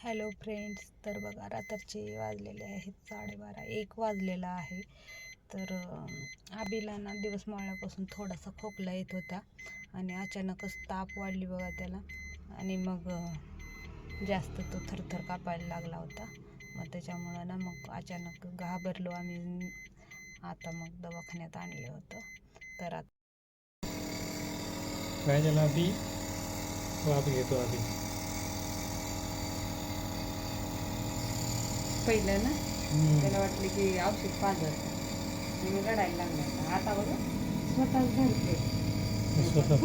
Hello friends तर बघा रात्रीचे वाजलेले आहेत साडेबारा एक वाजलेला आहे. तर अं, आबीला ना दिवस मावळ्यापासून थोडासा खोकला येत होता आणि अचानकच ताप वाढली बघा त्याला. आणि मग जास्त तो थरथर कापायला लागला होता. मग त्याच्यामुळं ना मग अचानक घाबरलो आम्ही. आता मग दवाखान्यात आणलं होतं. तर आता काय झालं आधी? घेतो आधी. पहिलं ना त्याला वाटलं की औषध पाजत आणि मी रडायला लागला. आता बघा स्वतःच धरते. स्वतः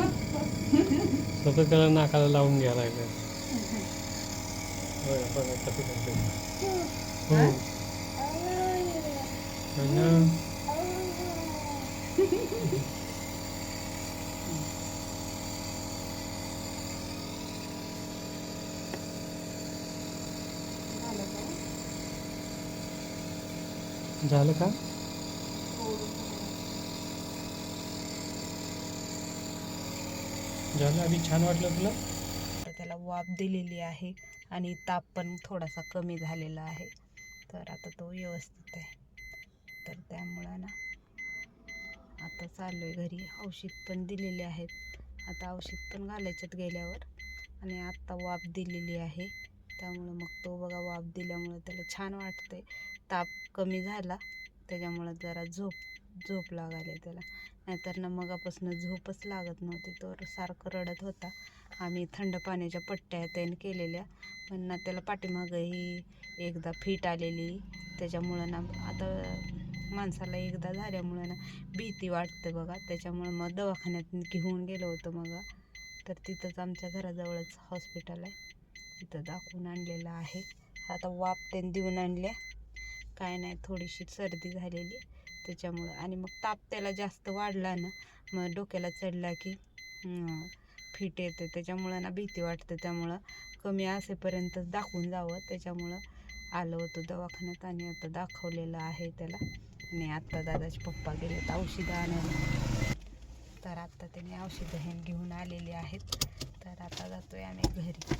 स्वतः त्याला नाकाला लावून घ्यायला लागलं. बघा बघा कसं करते. हो. हो ना. झालं का झालं का? झालं? आम्ही छान वाटलं तुला? तर त्याला वाफ दिलेली आहे आणि ताप पण थोडासा कमी झालेला आहे. तर आता तो व्यवस्थित आहे. तर त्यामुळं ना आता चाललो आहे घरी. औषध पण दिलेले आहेत. आता औषध पण घालायच्यात गेल्यावर. आणि आत्ता वाफ दिलेली आहे. त्यामुळं मग तो बघा वाफ दिल्यामुळं त्याला छान वाटतंय. ताप कमी झाला त्याच्यामुळं जरा झोप झोप लागायला त्याला. नाहीतर ना मगापासून झोपच लागत नव्हती तो सारखं रडत होता. आम्ही थंड पाण्याच्या पट्ट्या त्याने केलेल्या पण ना त्याला पाठीमागंही एकदा फिट आलेली. त्याच्यामुळं ना आता माणसाला एकदा झाल्यामुळं ना भीती वाटते बघा. त्याच्यामुळं मग दवाखान्यात घेऊन गेलो होतो मग. तर तिथंच आमच्या घराजवळच हॉस्पिटल आहे. तिथं दाखवून आणलेलं आहे. आता वाप त्याने देऊन आणल्या. काय नाही थोडीशी सर्दी झालेली त्याच्यामुळं. आणि मग ताप त्याला जास्त वाढला ना मग डोक्याला चढला की फिट येते. त्याच्यामुळं ना भीती वाटते. त्यामुळं कमी असेपर्यंत दाखवून जावं. त्याच्यामुळं आलं होतं दवाखान्यात आणि आता दाखवलेलं आहे त्याला. आणि आत्ता दादाचे पप्पा गेले तर औषधं आणायला. तर आत्ता त्याने औषधं हे घेऊन आलेली आहेत. तर आता जातोय आम्ही घरी.